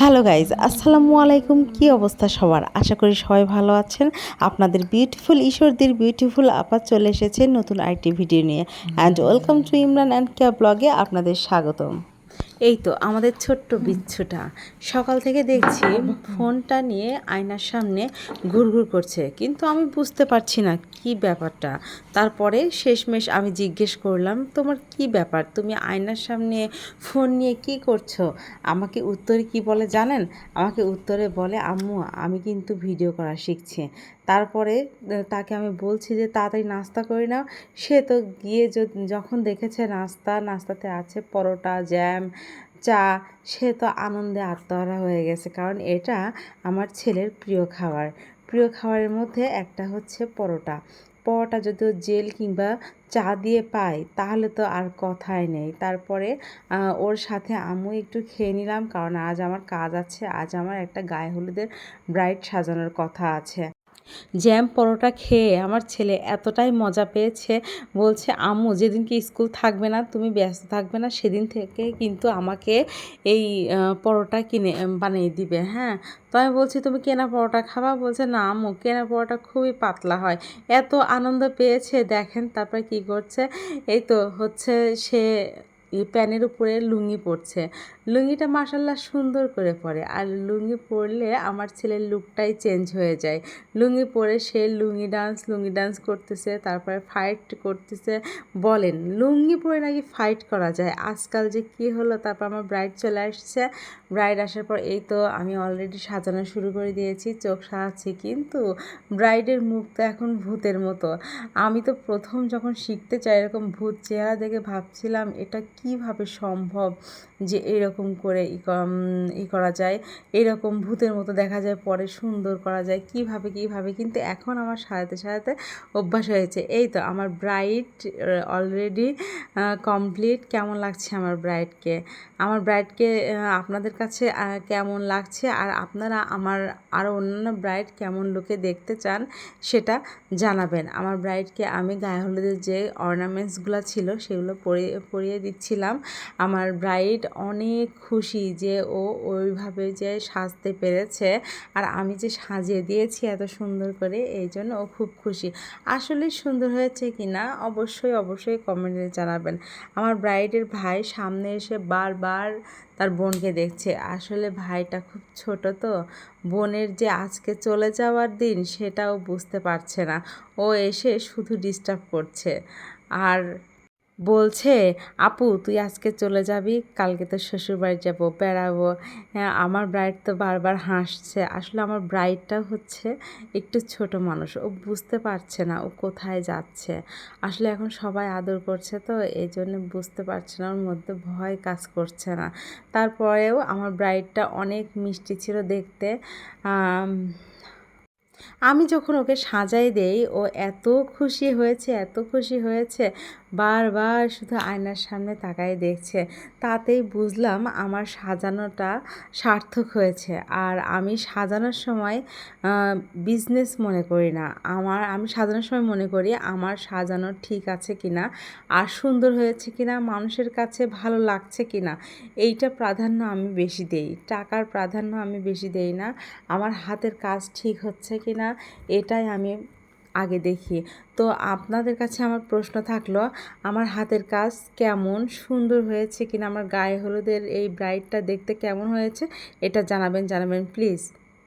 Hello guys, আসসালামু আলাইকুম। কি অবস্থা সবার? আশা করি সবাই ভালো আছেন। আপনাদের বিউটিফুল ঈশ্বরদের বিউটিফুল আপা চলে এসেছে নতুন আইটি ভিডিও নিয়ে। And welcome to Imran and Keya ব্লগে আপনাদের স্বাগতম। এই তো আমাদের ছোট্ট বিচ্ছুটা। সকাল থেকে দেখছি ফোনটা নিয়ে আয়নার সামনে ঘুরঘুর করছে। কিন্তু আমি বুঝতে পারছি না কি ব্যাপারটা। তারপরে শেষমেশ আমি জিজ্ঞেস করলাম, তোমার কি ব্যাপার? তুমি আয়নার সামনে ফোন নিয়ে কি করছ? আমাকে উত্তরে কি বলে জানেন? আমাকে উত্তরে বলে, আম্মু, আমি কিন্তু ভিডিও করা শিখছি। তারপরে তাকে আমি বলছি যে, তাড়াতাড়ি নাস্তা করি নাও। সে তো গিয়ে যখন দেখেছে নাস্তা, নাস্তাতে আছে পরোটা, জ্যাম চা, সে তো আনন্দে আত্মহারা হয়ে গেছে। কারণ এটা আমার ছেলের প্রিয় খাবার। প্রিয় খাবারের মধ্যে একটা হচ্ছে পরোটা। পরোটা যদি ও জেল কিংবা চা দিয়ে পাই তাহলে তো আর কথাই নেই। তারপরে ওর সাথে আমিও একটু খেয়ে নিলাম। কারণ আজ আমার কাজ আছে, আজ আমার একটা গায়ে হলুদের ব্রাইড সাজানোর কথা আছে। জ্যাম পরোটা খেয়ে আমার ছেলে এতটাই মজা পেয়েছে, বলছে, আম্মু, যেদিনকে স্কুল থাকবে না, তুমি ব্যস্ত থাকবে না, সেদিন থেকে কিন্তু আমাকে এই পরোটা কিনে বানিয়ে দিবে। হ্যাঁ তো আমি বলছি, তুমি কেনা পরোটা খাবা? বলছে, না, আম্মু, কেনা পরোটা খুবই পাতলা হয়। এত আনন্দ পেয়েছে, দেখেন তারপরে কি করছে, এই তো হচ্ছে সে প্যানের উপরে লুঙ্গি পরছে। লুঙ্গিটা মাসাল্লাহ সুন্দর করে পরে। আর লুঙ্গি পরলে আমার ছেলের লুকটাই চেঞ্জ হয়ে যায়। লুঙ্গি পরে সে লুঙ্গি ডান্স লুঙ্গি ডান্স করতেছে, তারপরে ফাইট করতেছে, বলেন, লুঙ্গি পরে নাকি ফাইট করা যায়? আজকাল যে কি হলো, তারপর আমার ব্রাইড চলে আসছে। ব্রাইড আসার পর এই তো আমি অলরেডি সাজানো শুরু করে দিয়েছি, চোখ সাজাচ্ছি, কিন্তু ব্রাইডের মুখ তো এখন ভূতের মতো। আমি তো প্রথম যখন শিখতে চাই এরকম ভূত চেহারা দেখে ভাবছিলাম, এটা কীভাবে সম্ভব যে এরকম করে ই ক- ই করা যায়। এরকম ভূতের মতো দেখা যায়, পরে সুন্দর করা যায়। কীভাবে কীভাবে? কিন্তু এখন আমার সাজাতে সাজাতে অভ্যাস হয়েছে। এই তো আমার ব্রাইট অলরেডি কমপ্লিট কেমন লাগছে আমার ব্রাইডকে আমার ব্রাইডকে আপনাদের কাছে কেমন লাগছে? আর আপনারা আমার আরও অন্যান্য ব্রাইড কেমন লুকে দেখতে চান, সেটা জানাবেন। আমার ব্রাইডকে আমি গায়ে হলুদের যে অর্নামেন্টসগুলো ছিল, সেগুলো পরিয়ে পরিয়ে দিচ্ছিলাম। আমার ব্রাইড অনেক খুশি যে ও ওইভাবে যে সাজতে পেরেছে আর আমি যে সাজিয়ে দিয়েছি এত সুন্দর করে, এই জন্য ও খুব খুশি। আসলে সুন্দর হয়েছে কি না, অবশ্যই অবশ্যই কমেন্টে জানাবেন। আমার ব্রাইডের ভাই সামনে এসে বারবার তার বোনকে দেখছে। আসলে ভাইটা খুব ছোট তো, বোনের যে আজকে চলে যাওয়ার দিন সেটাও বুঝতে পারছে না। ও এসে শুধু ডিস্টার্ব করছে। আর বলছে, আপু, তুই আজকে চলে যাবি, কালকে তো শ্বশুরবাড়ি যাব, বেড়াবো। হ্যাঁ আমার ব্রাইড তো বারবার হাসছে। আসলে আমার ব্রাইডটা হচ্ছে একটু ছোট মানুষ, ও বুঝতে পারছে না ও কোথায় যাচ্ছে। আসলে এখন সবাই আদর করছে তো এই জন্য বুঝতে পারছে না, ওর মধ্যে ভয় কাজ করছে না। তারপরেও আমার ব্রাইডটা অনেক মিষ্টি ছিল দেখতে। আমি যখন ওকে সাজাই দেই, ও এত খুশি হয়েছে, এত খুশি হয়েছে। বারবার শুধু আয়নার সামনে তাকাই দেখছে, তাতেই বুঝলাম আমার সাজানোটা সার্থক হয়েছে। আর আমি সাজানোর সময় বিজনেস মনে করি না। আমার, আমি সাজানোর সময় মনে করি আমার সাজানো ঠিক আছে কিনা, আর সুন্দর হয়েছে কিনা, মানুষের কাছে ভালো লাগছে কিনা, এইটা প্রাধান্য আমি বেশি দেই। টাকার প্রাধান্য আমি বেশি দেই না। আমার হাতের কাজ ঠিক হচ্ছে কি না এটাই আমি আগে দেখি। তো আপনাদের কাছে আমার প্রশ্ন থাকল, আমার হাতের কাজ কেমন? সুন্দর হয়েছে কিনা? আমার গায়ে হলুদের এই ব্রাইডটা দেখতে কেমন হয়েছে? এটা জানাবেন জানাবেন প্লিজ